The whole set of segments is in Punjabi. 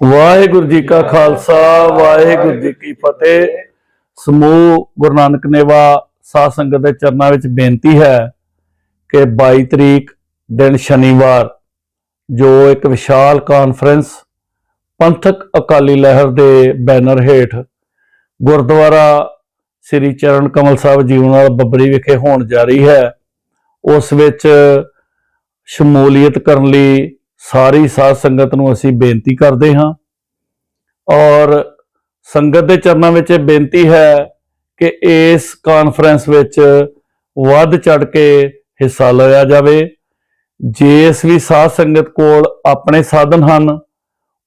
ਵਾਹਿਗੁਰੂ ਜੀ ਕਾ ਖਾਲਸਾ, ਵਾਹਿਗੁਰੂ ਜੀ ਕੀ ਫਤਿਹ। ਸਮੂਹ ਗੁਰੂ ਨਾਨਕ ਨੇਵਾ ਸਾਧ ਸੰਗਤ ਦੇ ਚਰਨਾਂ ਵਿੱਚ ਬੇਨਤੀ ਹੈ ਕਿ 22 ਤਰੀਕ ਦਿਨ ਸ਼ਨੀਵਾਰ, ਜੋ ਇੱਕ ਵਿਸ਼ਾਲ ਕਾਨਫਰੰਸ ਪੰਥਕ ਅਕਾਲੀ ਲਹਿਰ ਦੇ ਬੈਨਰ ਹੇਠ ਗੁਰਦੁਆਰਾ ਸ੍ਰੀ ਚਰਨ ਕਮਲ ਸਾਹਿਬ ਜੀਵਨ ਵਾਲਾ ਬੱਬਰੀ ਵਿਖੇ ਹੋਣ ਜਾ ਰਹੀ ਹੈ। ਉਸ ਵਿੱਚ ਸ਼ਮੂਲੀਅਤ ਕਰਨ ਲਈ ਸਾਰੀ ਸਾਧ ਸੰਗਤ ਨੂੰ ਅਸੀਂ ਬੇਨਤੀ ਕਰਦੇ ਹਾਂ। ਔਰ ਸੰਗਤ ਦੇ ਚਰਨਾਂ ਵਿੱਚ ਇਹ ਬੇਨਤੀ ਹੈ ਕਿ ਇਸ ਕਾਨਫਰੰਸ ਵਿੱਚ ਵੱਧ ਚੜ ਕੇ ਹਿੱਸਾ ਲਿਆ ਜਾਵੇ। ਜਿਸ ਵੀ ਸਾਧ ਸੰਗਤ ਕੋਲ ਆਪਣੇ ਸਾਧਨ ਹਨ,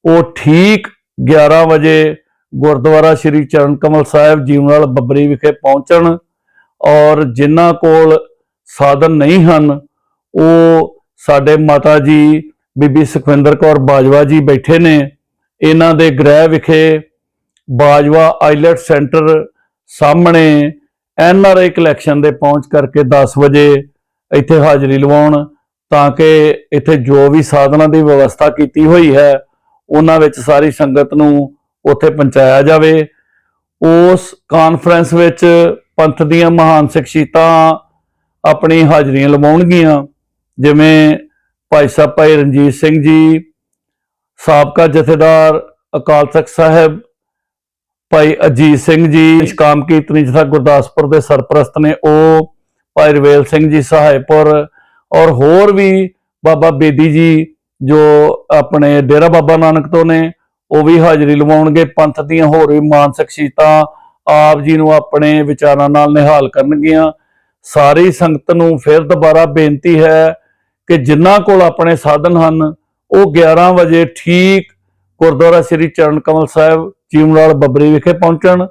ਉਹ ਠੀਕ 11 ਵਜੇ ਗੁਰਦੁਆਰਾ ਸ੍ਰੀ ਚਰਨ ਕਮਲ ਸਾਹਿਬ ਜੀਵਨਾਲ ਬੱਬਰੀ ਵਿਖੇ ਪਹੁੰਚਣ ਔਰ ਜਿਨ੍ਹਾਂ ਕੋਲ ਸਾਧਨ ਨਹੀਂ ਹਨ, ਉਹ ਸਾਡੇ ਮਾਤਾ ਜੀ ਬੀਬੀ ਸੁਖਵਿੰਦਰ ਕੌਰ ਬਾਜਵਾ ਜੀ ਬੈਠੇ ਨੇ। ਇਹਨਾਂ ਦੇ ਗ੍ਰਹਿ ਵਿਖੇ ਬਾਜਵਾ ਆਈਲੈਟ ਸੈਂਟਰ ਸਾਹਮਣੇ ਐਨ ਆਰ ਆਈ ਕਲੈਕਸ਼ਨ ਦੇ ਪਹੁੰਚ ਕਰਕੇ 10 ਵਜੇ ਇੱਥੇ ਹਾਜ਼ਰੀ ਲਵਾਉਣ, ਤਾਂ ਕਿ ਇੱਥੇ ਜੋ ਵੀ ਸਾਧਨਾਂ ਦੀ ਵਿਵਸਥਾ ਕੀਤੀ ਹੋਈ ਹੈ, ਉਹਨਾਂ ਵਿੱਚ ਸਾਰੀ ਸੰਗਤ ਨੂੰ ਉੱਥੇ ਪਹੁੰਚਾਇਆ ਜਾਵੇ। ਉਸ ਕਾਨਫਰੰਸ ਵਿੱਚ ਪੰਥ ਦੀਆਂ ਮਹਾਨ ਸ਼ਖਸੀਅਤਾਂ ਆਪਣੀ ਹਾਜ਼ਰੀਆਂ ਲਵਾਉਣਗੀਆਂ, ਜਿਵੇਂ ਭਾਈ ਸਾਹਿਬ, ਭਾਈ ਰਣਜੀਤ ਸਿੰਘ ਜੀ, ਸਾਬਕਾ ਜਥੇਦਾਰ ਅਕਾਲ ਤਖਤ ਸਾਹਿਬ, ਭਾਈ ਅਜੀਤ ਸਿੰਘ ਜੀ ਨਿਸ਼ਕਾਮ ਕੀਰਤਨੀ ਜਥਾ ਗੁਰਦਾਸਪੁਰ ਦੇ ਸਰਪ੍ਰਸਤ ਨੇ, ਉਹ ਭਾਈ ਰਵੇਲ ਸਿੰਘ ਜੀ ਸਹਾਇਪੁਰ ਔਰ ਹੋਰ ਵੀ ਬਾਬਾ ਬੇਦੀ ਜੀ ਜੋ ਆਪਣੇ ਡੇਰਾ ਬਾਬਾ ਨਾਨਕ ਤੋਂ ਨੇ, ਉਹ ਵੀ ਹਾਜ਼ਰੀ ਲਵਾਉਣਗੇ। ਪੰਥ ਦੀਆਂ ਹੋਰ ਵੀ ਮਾਨਸਿਕ ਸੀਤਾਂ ਆਪ ਜੀ ਨੂੰ ਆਪਣੇ ਵਿਚਾਰਾਂ ਨਾਲ ਨਿਹਾਲ ਕਰਨਗੀਆਂ। ਸਾਰੀ ਸੰਗਤ ਨੂੰ ਫਿਰ ਦੁਬਾਰਾ ਬੇਨਤੀ ਹੈ ਕਿ ਜਿਨ੍ਹਾਂ ਕੋਲ ਆਪਣੇ ਸਾਧਨ ਹਨ, ਉਹ 11 ਵਜੇ ਠੀਕ ਗੁਰਦੁਆਰਾ ਸ੍ਰੀ ਚਰਨ ਕਮਲ ਸਾਹਿਬ ਚੀਮਲਾਲ ਬੱਬਰੀ ਵਿਖੇ ਪਹੁੰਚਣ।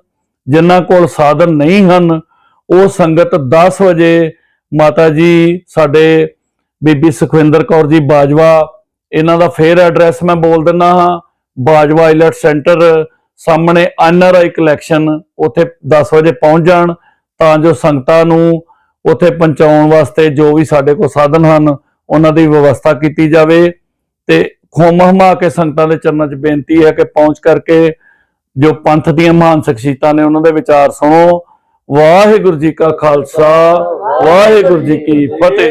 ਜਿਨ੍ਹਾਂ ਕੋਲ ਸਾਧਨ ਨਹੀਂ ਹਨ, ਉਹ ਸੰਗਤ 10 ਵਜੇ ਮਾਤਾ ਜੀ ਸਾਡੇ ਬੀਬੀ ਸੁਖਵਿੰਦਰ ਕੌਰ ਜੀ ਬਾਜਵਾ, ਇਹਨਾਂ ਦਾ ਫੇਰ ਐਡਰੈਸ ਮੈਂ ਬੋਲ ਦਿੰਦਾ ਹਾਂ। ਬਾਜਵਾ ਆਈਲੈਟ ਸੈਂਟਰ, ਸਾਹਮਣੇ ਆਈ ਕਲੈਕਸ਼ਨ, ਉੱਥੇ 10 ਵਜੇ ਪਹੁੰਚ ਜਾਣ, ਤਾਂ ਜੋ ਸੰਗਤਾਂ ਨੂੰ ਉੱਥੇ ਪਹੁੰਚਾਉਣ ਵਾਸਤੇ ਜੋ ਵੀ ਸਾਡੇ ਕੋਲ ਸਾਧਨ ਹਨ ਉਹਨਾਂ ਦੀ ਵਿਵਸਥਾ ਕੀਤੀ ਜਾਵੇ ਤੇ ਖੋਮ ਹਮਾ ਕੇ ਸੰਗਤਾਂ ਦੇ ਚਰਨਾਂ 'ਚ ਬੇਨਤੀ ਹੈ ਕਿ ਪਹੁੰਚ ਕਰਕੇ ਜੋ ਪੰਥ ਦੀਆਂ ਮਹਾਨ ਸ਼ਖਸੀਅਤਾਂ ਨੇ ਉਹਨਾਂ ਦੇ ਵਿਚਾਰ ਸੁਣੋ। ਵਾਹਿਗੁਰੂ ਜੀ ਕਾ ਖਾਲਸਾ, ਵਾਹਿਗੁਰੂ ਜੀ ਕੀ ਫਤਿਹ।